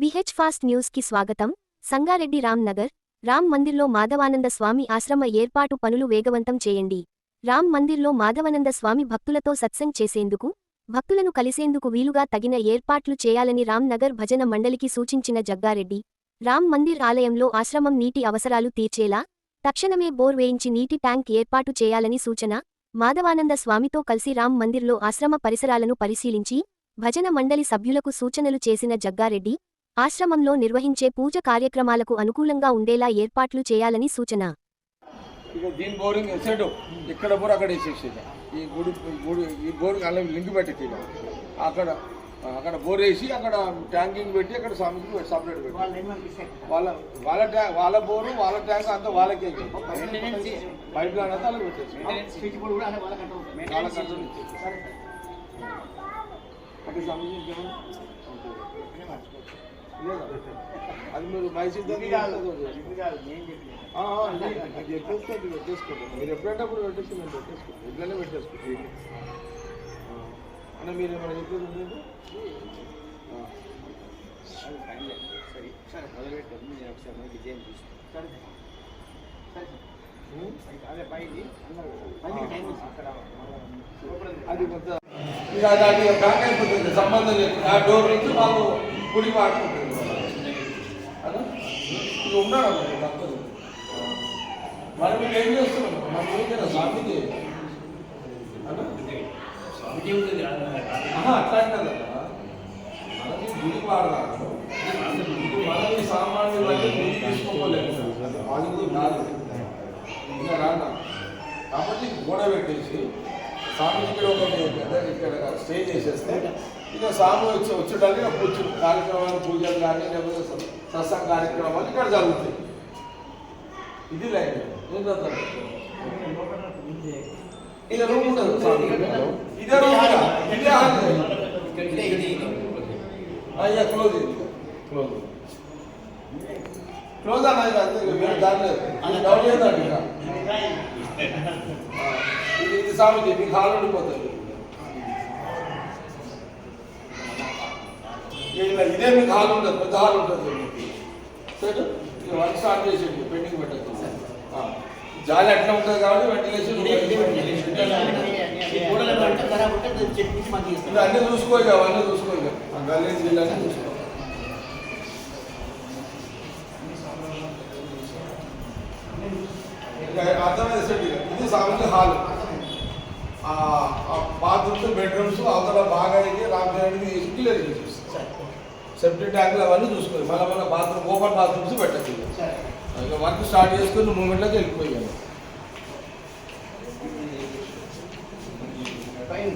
VH fast న్యూస్కి స్వాగతం. సంగారెడ్డి రామ్ నగర్ రామ్ మందిర్లో మాధవానంద స్వామి ఆశ్రమ ఏర్పాటు పనులు వేగవంతం చేయండి. రామ్ మందిర్లో మాధవానంద స్వామి భక్తులతో సత్సంగ్ చేసేందుకు భక్తులను కలిసేందుకు వీలుగా తగిన ఏర్పాట్లు చేయాలని రామ్ నగర్ భజన మండలికి సూచించిన జగ్గారెడ్డి రామ్ మందిర్ ఆలయంలో ఆశ్రమం నీటి అవసరాలు తీర్చేలా తక్షణమే బోర్ వేయించి నీటి ట్యాంక్ ఏర్పాటు చేయాలని సూచన మాధవానంద స్వామితో కలిసి రామ్ మందిర్లో ఆశ్రమ పరిసరాలను పరిశీలించి భజన మండలి సభ్యులకు సూచనలు చేసిన జగ్గారెడ్డి ఆశ్రమంలో నిర్వహించే పూజ కార్యక్రమాలకు అనుకూలంగా ఉండేలా ఏర్పాట్లు చేయాలని సూచన. ఇక దీని బోరింగ్ సెట్ ఇక్కడ బోర్ అక్కడ వేసేసేది ఈ గుడి గుడి ఈ బోర్ అలా లింక్ పెట్టేది ఇక అక్కడ అక్కడ బోర్ వేసి అక్కడ ట్యాంకింగ్ పెట్టి అక్కడ స్వామికి సపరేట్ పెట్టి. వాళ్ళ వాళ్ళ ట్యా వాళ్ళ బోరు వాళ్ళ ట్యాంక్ అంతా వాళ్ళకే పైప్ లైన్ అంతా అలా పెట్టేసి వాళ్ళ కంట్రోల్ అక్కడ? అది మీరు మైసూర్ అది అది పెట్టేసుకోండి మీరు ఎప్పుడంటే అప్పుడు పెట్టేసి మేము పెట్టేసుకోండి ఇట్లనే పెట్టేసుకోండి. అన్న మీరు ఏమైనా చెప్పేది ఉందంటే అది కొంత ఇక దానికి బ్యాక్ అయిపోతుంది. సంబంధం లేదు. ఆ డోర్ నుంచి వాళ్ళు గుడి వాడుకుంటుంది అలా ఇక ఉన్నాడు అన్నమాట తప్పదు మనం మీకు ఏం? చేస్తున్నాం మన స్వామికి అలా? ఆహా, అట్లా కదా మనకి గుడి వాడదాము ఇప్పుడు మనకి సామాన్యులు అంటే గుడి తీసుకోలేము అది కూడా కాదు. ఇంకా రానా? కాబట్టి గోడ పెట్టేసి స్వామి ఇక్కడ ఒక పెద్ద ఇక్కడ స్టే చేసేస్తే ఇక స్వామి వచ్చి వచ్చేటానికి పూజ కార్యక్రమాలు పూజలు కానీ లేకపోతే సత్సంగ కార్యక్రమాలు ఇక్కడ జరుగుతాయి. ఇది లైన్. ఇక రూమ్ ఉండదు ఇదే రూమ్? ఇదే అయ్యా క్లోజ్ ఇది క్లోజ్ క్లోజ్ ఇది ఇక వేరే దాని లేదు. అది డౌన్ చేద్దాం ఇది ఇది స్వామికి మీకు హాల్ ఉండిపోతుంది. ఇలా ఇదే మీకు హాల్ ఉంటుంది పెద్ద హాల్ ఉంటుంది సరే వర్క్ స్టార్ట్ చేసేయండి పెండింగ్ పెట్టచ్చు జాలి అట్లా ఉంటుంది కాబట్టి వెంటిలేషన్ అన్నీ చూసుకో ఇక అవన్నీ చూసుకో ఇక ఆ గలీజ్ వీళ్ళన్నీ చూసుకో ఇక అర్థమైంది ఇక ఇది సామాన్య హాల్. బాత్రూమ్స్ బెడ్రూమ్స్ అవతల బాగా అయితే రామచంద్రుడికి చేసేస్తాం సెప్టిక్ ట్యాంకులు అవన్నీ చూసుకోవాలి మళ్ళీ మన బాత్రూమ్ ఓపెన్ బాత్రూమ్స్ పెట్టచ్చు ఇక వర్క్ స్టార్ట్ చేసుకుని మూమెంట్లోకి వెళ్ళిపోయాను పైన